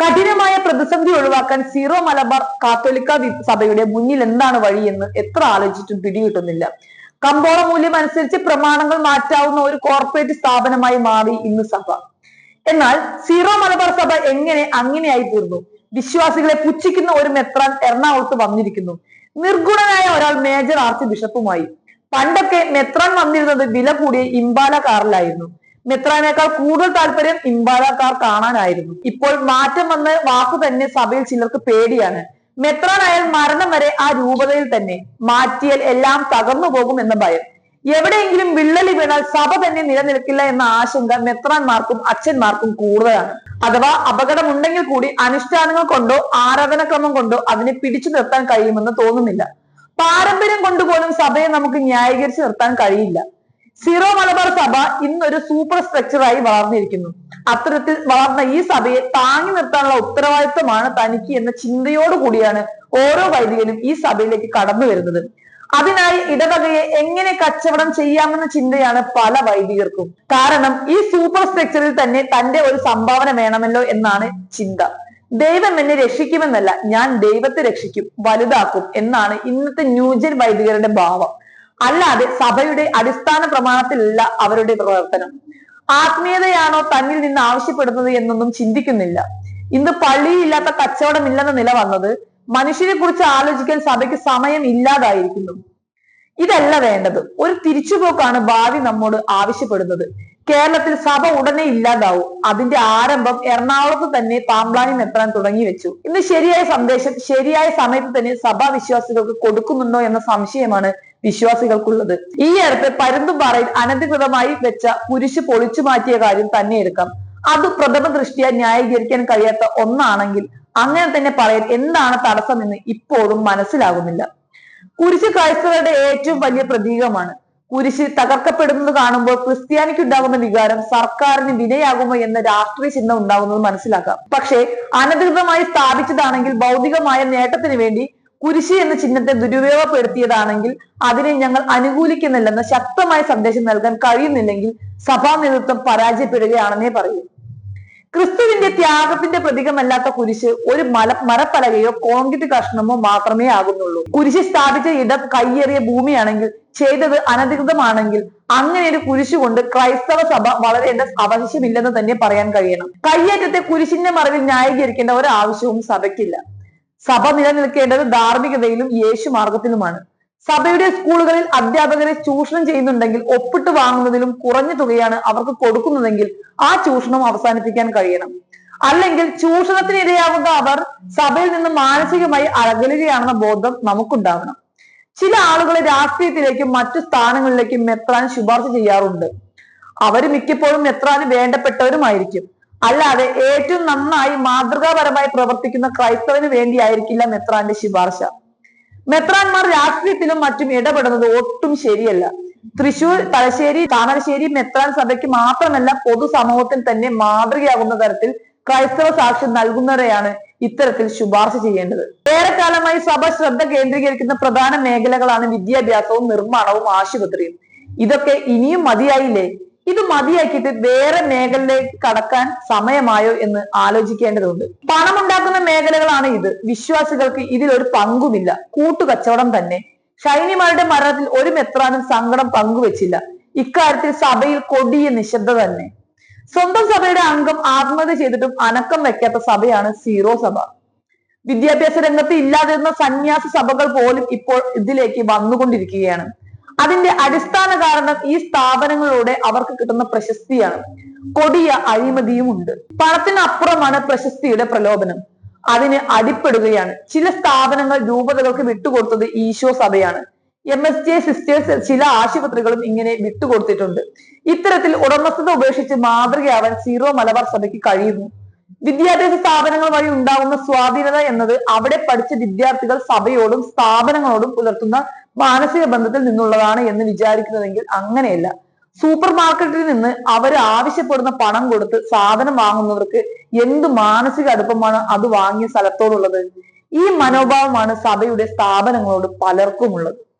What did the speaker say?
കഠിനമായ പ്രതിസന്ധി ഒഴിവാക്കാൻ സീറോ മലബാർ കാത്തോലിക്ക സഭയുടെ മുന്നിൽ എന്താണ് വഴിയെന്ന് എത്ര ആലോചിച്ചിട്ടും പിടികിട്ടുന്നില്ല. കമ്പോള മൂല്യം അനുസരിച്ച് പ്രമാണങ്ങൾ മാറ്റാവുന്ന ഒരു കോർപ്പറേറ്റ് സ്ഥാപനമായി മാറി ഇന്ന് സഭ. എന്നാൽ സീറോ മലബാർ സഭ എങ്ങനെ അങ്ങനെയായി തീർന്നു? വിശ്വാസികളെ പുച്ഛിക്കുന്ന ഒരു മെത്രാൻ എറണാകുളത്ത് വന്നിരിക്കുന്നു. നിർഗുണനായ ഒരാൾ മേജർ ആർച്ച് ബിഷപ്പുമായി. പണ്ടൊക്കെ മെത്രാൻ വന്നിരുന്നത് വില കൂടിയ ഇംബാല കാറിലായിരുന്നു. മെത്രാനേക്കാൾ കൂടുതൽ താല്പര്യം ഇമ്പാലക്കാർ കാണാനായിരുന്നു. ഇപ്പോൾ മാറ്റം വന്ന വാക്കു തന്നെ സഭയിൽ ചിലർക്ക് പേടിയാണ്. മെത്രാനായാൽ മരണം വരെ ആ രൂപതയിൽ തന്നെ മാറ്റിയാൽ എല്ലാം തകർന്നു പോകും എന്ന ഭയം. എവിടെയെങ്കിലും വിള്ളലി വീണാൽ സഭ തന്നെ നിലനിൽക്കില്ല എന്ന ആശങ്ക മെത്രാൻമാർക്കും അച്ഛന്മാർക്കും കൂടുതലാണ്. അഥവാ അപകടമുണ്ടെങ്കിൽ കൂടി അനുഷ്ഠാനങ്ങൾ കൊണ്ടോ ആരാധനക്രമം കൊണ്ടോ അതിനെ പിടിച്ചു നിർത്താൻ കഴിയുമെന്ന് തോന്നുന്നില്ല. പാരമ്പര്യം കൊണ്ടുപോലും സഭയെ നമുക്ക് ന്യായീകരിച്ച് നിർത്താൻ കഴിയില്ല. സീറോ മലബാർ സഭ ഇന്നൊരു സൂപ്പർ സ്ട്രക്ചറായി വളർന്നിരിക്കുന്നു. അത്തരത്തിൽ വളർന്ന ഈ സഭയെ താങ്ങി നിർത്താനുള്ള ഉത്തരവാദിത്വമാണ് തനിക്ക് എന്ന ചിന്തയോടു കൂടിയാണ് ഓരോ വൈദികനും ഈ സഭയിലേക്ക് കടന്നു വരുന്നത്. അതിനായി ഇടവകയെ എങ്ങനെ കച്ചവടം ചെയ്യാമെന്ന ചിന്തയാണ് പല വൈദികർക്കും. കാരണം ഈ സൂപ്പർ സ്ട്രക്ചറിൽ തന്നെ തന്റെ ഒരു സംഭാവന വേണമല്ലോ എന്നാണ് ചിന്ത. ദൈവം എന്നെ രക്ഷിക്കുമെന്നല്ല ഞാൻ ദൈവത്തെ രക്ഷിക്കും വലുതാക്കും എന്നാണ് ഇന്നത്തെ ന്യൂജൻ വൈദികരുടെ ഭാവം. അല്ലാതെ സഭയുടെ അടിസ്ഥാന പ്രമാണത്തിലല്ല അവരുടെ പ്രവർത്തനം. ആത്മീയതയാണോ തന്നിൽ നിന്ന് ആവശ്യപ്പെടുന്നത് എന്നൊന്നും ചിന്തിക്കുന്നില്ല. ഇന്ന് പള്ളിയില്ലാത്ത കച്ചവടമില്ലെന്ന നില വന്നത് മനുഷ്യരെ കുറിച്ച് ആലോചിക്കാൻ സഭയ്ക്ക് സമയം ഇല്ലാതായിരിക്കുന്നു. ഇതല്ല വേണ്ടത്. ഒരു തിരിച്ചുപോക്കാണ് ഭാവി നമ്മോട് ആവശ്യപ്പെടുന്നത്. കേരളത്തിൽ സഭ ഉടനെ ഇല്ലാതാവും. അതിന്റെ ആരംഭം എറണാകുളത്ത് തന്നെ പാമ്പ്ലാനിൽ എത്താൻ തുടങ്ങി വെച്ചു. ഇന്ന് ശരിയായ സന്ദേശം ശരിയായ സമയത്ത് തന്നെ സഭാ വിശ്വാസികൾക്ക് കൊടുക്കുന്നുണ്ടോ എന്ന സംശയമാണ് വിശ്വാസികൾക്കുള്ളത്. ഈ അടുത്ത് പരുന്തുംപാറയിൽ അനധികൃതമായി വെച്ച കുരിശ് പൊളിച്ചു മാറ്റിയ കാര്യം തന്നെ എടുക്കാം. അത് പ്രഥമ ദൃഷ്ടിയ ന്യായീകരിക്കാൻ കഴിയാത്ത ഒന്നാണെങ്കിൽ അങ്ങനെ തന്നെ പറയാൻ എന്താണ് തടസ്സമെന്ന് ഇപ്പോഴും മനസ്സിലാകുന്നില്ല. കുരിശ് ക്രൈസ്തവരുടെ ഏറ്റവും വലിയ പ്രതീകമാണ്. കുരിശ് തകർക്കപ്പെടുന്നത് കാണുമ്പോൾ ക്രിസ്ത്യാനിക്ക് ഉണ്ടാകുന്ന വികാരം സർക്കാരിന് വിനയാകുമോ എന്ന രാഷ്ട്രീയ ചിഹ്നം ഉണ്ടാകുന്നത് മനസ്സിലാക്കാം. പക്ഷേ അനധികൃതമായി സ്ഥാപിച്ചതാണെങ്കിൽ ഭൗതികമായ നേട്ടത്തിന് വേണ്ടി കുരിശ് എന്ന ചിഹ്നത്തെ ദുരുപയോഗപ്പെടുത്തിയതാണെങ്കിൽ അതിനെ ഞങ്ങൾ അനുകൂലിക്കുന്നില്ലെന്ന ശക്തമായ സന്ദേശം നൽകാൻ കഴിയുന്നില്ലെങ്കിൽ സഭാ നേതൃത്വം പരാജയപ്പെടുകയാണെന്നേ പറയൂ. ക്രിസ്തുവിന്റെ ത്യാഗത്തിന്റെ പ്രതീകമല്ലാത്ത കുരിശ് ഒരു മല മരപ്പലകയോ കോൺക്രീറ്റ് കഷ്ണമോ മാത്രമേ ആകുന്നുള്ളൂ. കുരിശ് സ്ഥാപിച്ച ഇടം കയ്യേറിയ ഭൂമിയാണെങ്കിൽ ചെയ്തത് അനധികൃതമാണെങ്കിൽ അങ്ങനെ ഒരു കുരിശ് കൊണ്ട് ക്രൈസ്തവ സഭ വളരേണ്ട ആവശ്യമില്ലെന്ന് തന്നെ പറയാൻ കഴിയണം. കയ്യേറ്റത്തെ കുരിശിന്റെ മറവിൽ ന്യായീകരിക്കേണ്ട ഒരു ആവശ്യവും സഭയ്ക്കില്ല. സഭ നിലനിൽക്കേണ്ടത് ധാർമ്മികതയിലും യേശു മാർഗത്തിലുമാണ് സഭയുടെ സ്കൂളുകളിൽ അധ്യാപകരെ ചൂഷണം ചെയ്യുന്നുണ്ടെങ്കിൽ ഒപ്പിട്ട് വാങ്ങുന്നതിലും കുറഞ്ഞ തുകയാണ് അവർക്ക് കൊടുക്കുന്നതെങ്കിൽ ആ ചൂഷണം അവസാനിപ്പിക്കാൻ കഴിയണം. അല്ലെങ്കിൽ ചൂഷണത്തിനിരയാവുന്ന അവർ സഭയിൽ നിന്ന് മാനസികമായി അകലുകയാണെന്ന ബോധം നമുക്കുണ്ടാവണം ചില ആളുകളെ രാഷ്ട്രീയത്തിലേക്കും മറ്റു സ്ഥാനങ്ങളിലേക്കും മെത്രാൻ ശുപാർശ ചെയ്യാറുണ്ട്. അവർ മിക്കപ്പോഴും മെത്രാന് വേണ്ടപ്പെട്ടവരുമായിരിക്കും. അല്ലാതെ ഏറ്റവും നന്നായി മാതൃകാപരമായി പ്രവർത്തിക്കുന്ന ക്രൈസ്തവന് വേണ്ടിയായിരിക്കില്ല മെത്രാന്റെ ശുപാർശ. മെത്രാന്മാർ രാഷ്ട്രീയത്തിലും മറ്റും ഇടപെടുന്നത് ഒട്ടും ശരിയല്ല. തൃശൂർ തലശ്ശേരി താമരശ്ശേരി മെത്രാൻ സഭയ്ക്ക് മാത്രമല്ല പൊതുസമൂഹത്തിൽ തന്നെ മാതൃകയാകുന്ന തരത്തിൽ ക്രൈസ്തവ സാക്ഷ്യം നൽകുന്നവരെയാണ് ഇത്തരത്തിൽ ശുപാർശ ചെയ്യേണ്ടത്. ഏറെക്കാലമായി സഭ ശ്രദ്ധ കേന്ദ്രീകരിക്കുന്ന പ്രധാന മേഖലകളാണ് വിദ്യാഭ്യാസവും നിർമ്മാണവും ആശുപത്രിയും. ഇതൊക്കെ ഇനിയും മതിയായില്ലേ? ഇത് മതിയാക്കിയിട്ട് വേറെ മേഖലയിലേക്ക് കടക്കാൻ സമയമായോ എന്ന് ആലോചിക്കേണ്ടതുണ്ട്. പണമുണ്ടാക്കുന്ന മേഖലകളാണ് ഇത്. വിശ്വാസികൾക്ക് ഇതിലൊരു പങ്കുമില്ല. കൂട്ടുകച്ചവടം തന്നെ. ഷൈനിമാരുടെ മരണത്തിൽ ഒരു മെത്രാനും സങ്കടം പങ്കുവച്ചില്ല. ഇക്കാര്യത്തിൽ സഭയിൽ കൊടിയ നിശബ്ദ തന്നെ. സ്വന്തം സഭയുടെ അംഗം ആത്മഹത്യ ചെയ്തിട്ടും അനക്കം വെക്കാത്ത സഭയാണ് സീറോ സഭ. വിദ്യാഭ്യാസ രംഗത്ത് ഇല്ലാതിരുന്ന സന്യാസ സഭകൾ പോലും ഇപ്പോൾ ഇതിലേക്ക് വന്നുകൊണ്ടിരിക്കുകയാണ്. അതിന്റെ അടിസ്ഥാന കാരണം ഈ സ്ഥാപനങ്ങളിലൂടെ അവർക്ക് കിട്ടുന്ന പ്രശസ്തിയാണ്. കൊടിയ അഴിമതിയും ഉണ്ട്. പണത്തിനപ്പുറമാണ് പ്രശസ്തിയുടെ പ്രലോഭനം. അതിന് അടിപ്പെടുകയാണ്. ചില സ്ഥാപനങ്ങൾ രൂപതകൾക്ക് വിട്ടുകൊടുത്തത് ഈശോ സഭയാണ്. എം എസ് ജെ സിസ്റ്റേഴ്സ് ചില ആശുപത്രികളും ഇങ്ങനെ വിട്ടുകൊടുത്തിട്ടുണ്ട്. ഇത്തരത്തിൽ ഉടമസ്ഥത ഉപേക്ഷിച്ച് മാതൃകയാവാൻ സീറോ മലബാർ സഭയ്ക്ക് കഴിയുന്നു. വിദ്യാഭ്യാസ സ്ഥാപനങ്ങൾ വഴി ഉണ്ടാകുന്ന സ്വാധീനത എന്നത് അവിടെ പഠിച്ച വിദ്യാർത്ഥികൾ സഭയോടും സ്ഥാപനങ്ങളോടും പുലർത്തുന്ന മാനസിക ബന്ധത്തിൽ നിന്നുള്ളതാണ് എന്ന് വിചാരിക്കുന്നതെങ്കിൽ അങ്ങനെയല്ല. സൂപ്പർ മാർക്കറ്റിൽ നിന്ന് അവർ ആവശ്യപ്പെടുന്ന പണം കൊടുത്ത് സാധനം വാങ്ങുന്നവർക്ക് എന്ത് മാനസിക അടുപ്പമാണ് അത് വാങ്ങിയ സ്ഥലത്തോടുള്ളത്? ഈ മനോഭാവമാണ് സഭയുടെ സ്ഥാപനങ്ങളോട് പലർക്കുമുള്ളത്.